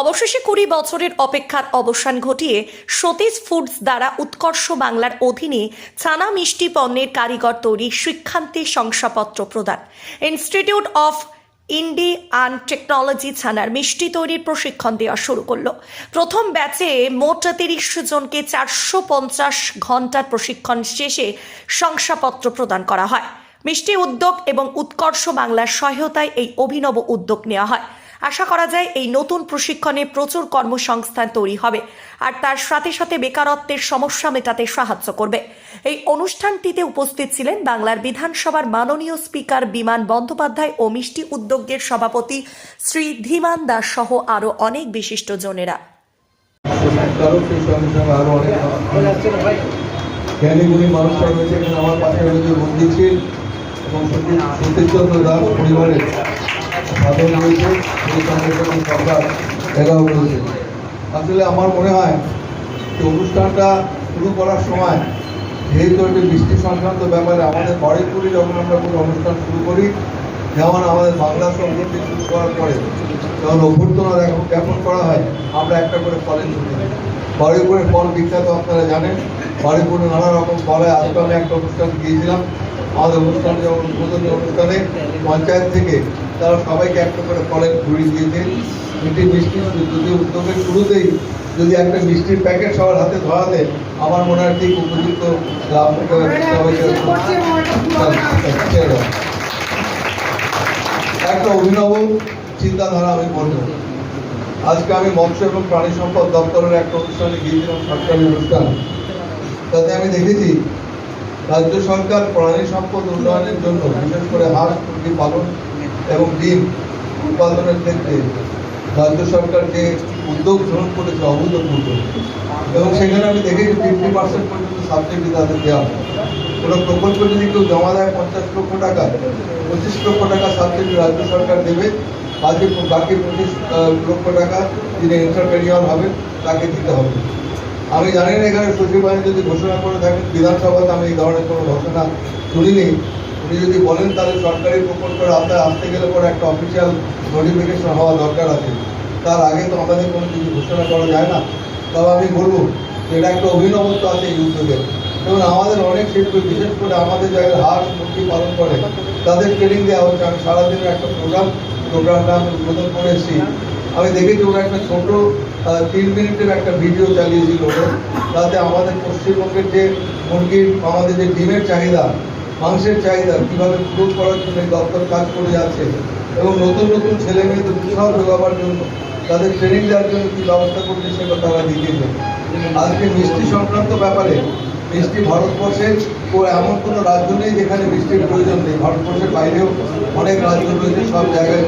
অবশেষে কুড়ি বছরের অপেক্ষার অবসান ঘটিয়ে সতীশ ফুডস দ্বারা উৎকর্ষ বাংলার অধীনে ছানা মিষ্টি পণ্যের কারিগর তৈরি শিক্ষান্তে শংসাপত্র প্রদান। ইনস্টিটিউট অফ ইন্ডি অ্যান্ড টেকনোলজি ছানার মিষ্টি তৈরির প্রশিক্ষণ দেওয়া শুরু করল। প্রথম ব্যাচে মোট তিরিশ জনকে চারশো পঞ্চাশ ঘণ্টার প্রশিক্ষণ শেষে শংসাপত্র প্রদান করা হয়। মিষ্টি উদ্যোগ এবং উৎকর্ষ বাংলার সহায়তায় এই অভিনব উদ্যোগ নেওয়া হয়। আশা করা যায় এই নতুন প্রশিক্ষণে প্রচুর কর্মসংস্থান তৈরি হবে আর তার সাথে সাথে বেকারত্বের সমস্যা মেটাতে সাহায্য করবে। এই অনুষ্ঠানটিতে উপস্থিত ছিলেন বাংলার বিধানসভার মাননীয় স্পিকার বিমান বন্দ্যোপাধ্যায় ও মিষ্টি উদ্যোগের সভাপতি শ্রী ধীমান দাস সহ আরও অনেক বিশিষ্ট জনেরা। এবং পরিবারের। আসলে আমার মনে হয় যে অনুষ্ঠানটা শুরু করার সময় যেহেতু একটি বৃষ্টি সংক্রান্ত ব্যাপারে আমাদের বাড়িপুরি যখন আমরা কোনো অনুষ্ঠান শুরু করি, যেমন আমাদের বাংলা সংগীতি শুরু করার পরে যখন অভ্যর্থনা জ্ঞাপন- করা হয়, আমরা একটা করে ফলের দিই। বাড়িপুরের ফল বিখ্যাত আপনারা জানেন। বাড়িপুরে নানা রকম ফলে আজকে আমি একটা অনুষ্ঠান গিয়েছিলাম। আমাদের অনুষ্ঠান যেমন উদ্বোধনী অনুষ্ঠানে পঞ্চায়েত থেকে তারা সবাইকে একটা করে ফলের ঝুড়ি দিয়েছে। মিষ্টি মিষ্টি যদি উদ্যোগের শুরুতেই যদি একটা মিষ্টির প্যাকেট সবার হাতে ধরা দেয় আমার মনে হয় ঠিক উপযুক্ত লাভ একটা অভিনব চিন্তাধারা আমি বলব। আজকে আমি মৎস্য এবং প্রাণী সম্পদ দপ্তরের একটা অনুষ্ঠানে গিয়েছিলাম সরকারি অনুষ্ঠান। তাতে আমি দেখেছি রাজ্য সরকার প্রাণী সম্পদ উন্নয়নের জন্য বিশেষ করে হাঁস, মুরগি পালন এবং ডিম উৎপাদনের ক্ষেত্রে রাজ্য সরকার যে উদ্যোগ গ্রহণ করেছে অভূতপূর্ব এবং সেখানে আমি দেখেছি ফিফটি পার্সেন্ট পর্যন্ত সাবসিডি তাদের দেওয়া কোনো প্রকল্প যদি কেউ জমা দেয় পঞ্চাশ লক্ষ টাকা, পঁচিশ লক্ষ টাকা সাবসিডি রাজ্য সরকার দেবে। বাকি বাকি পঁচিশ লক্ষ টাকা যিনি এন্টারপ্রেনিয়র হবেন তাকে দিতে হবে। আমি জানি না এখানে সচিবালয় যদি ঘোষণা করে থাকেন, বিধানসভাতে আমি এই ধরনের কোনো ঘোষণা শুনিনি। উনি যদি বলেন, তাহলে সরকারি প্রকল্পের আওতায় আসতে গেলে পরে একটা অফিসিয়াল নোটিফিকেশন হওয়া দরকার আছে। তার আগে তো আমাদের কোনো কিছু ঘোষণা করা যায় না। তবে আমি বলব, এটা একটা অভিনবত্ব আছে এই উদ্যোগের এবং আমাদের অনেক শিল্পী, বিশেষ করে আমাদের জায়গায় হাঁস, মুরগি পালন করে, তাদের ট্রেনিং দেওয়া হচ্ছে। আমি সারাদিনের একটা প্রোগ্রাম প্রোগ্রামটা আমি উদ্বোধন করে এসেছি। আমি দেখেছি ওরা একটা ছোট তিন মিনিটের একটা ভিডিও চালিয়েছিল। তাতে আমাদের পশ্চিমবঙ্গের যে মুরগির, আমাদের যে ডিমের চাহিদা, মাংসের চাহিদা কীভাবে পূরণ করার জন্য দপ্তর কাজ করে যাচ্ছে এবং নতুন নতুন ছেলে মেয়েদের উৎসাহ যোগাবার জন্য তাদের ট্রেনিং দেওয়ার জন্য কী ব্যবস্থা করছে সেটা তারা দেখিয়েছে। আজকে মিষ্টি সংক্রান্ত ব্যাপারে, মিষ্টি ভারতবর্ষের এমন কোনো রাজ্য নেই যেখানে মিষ্টির প্রয়োজন নেই। ভারতবর্ষের বাইরেও অনেক রাজ্য রয়েছে, সব জায়গায়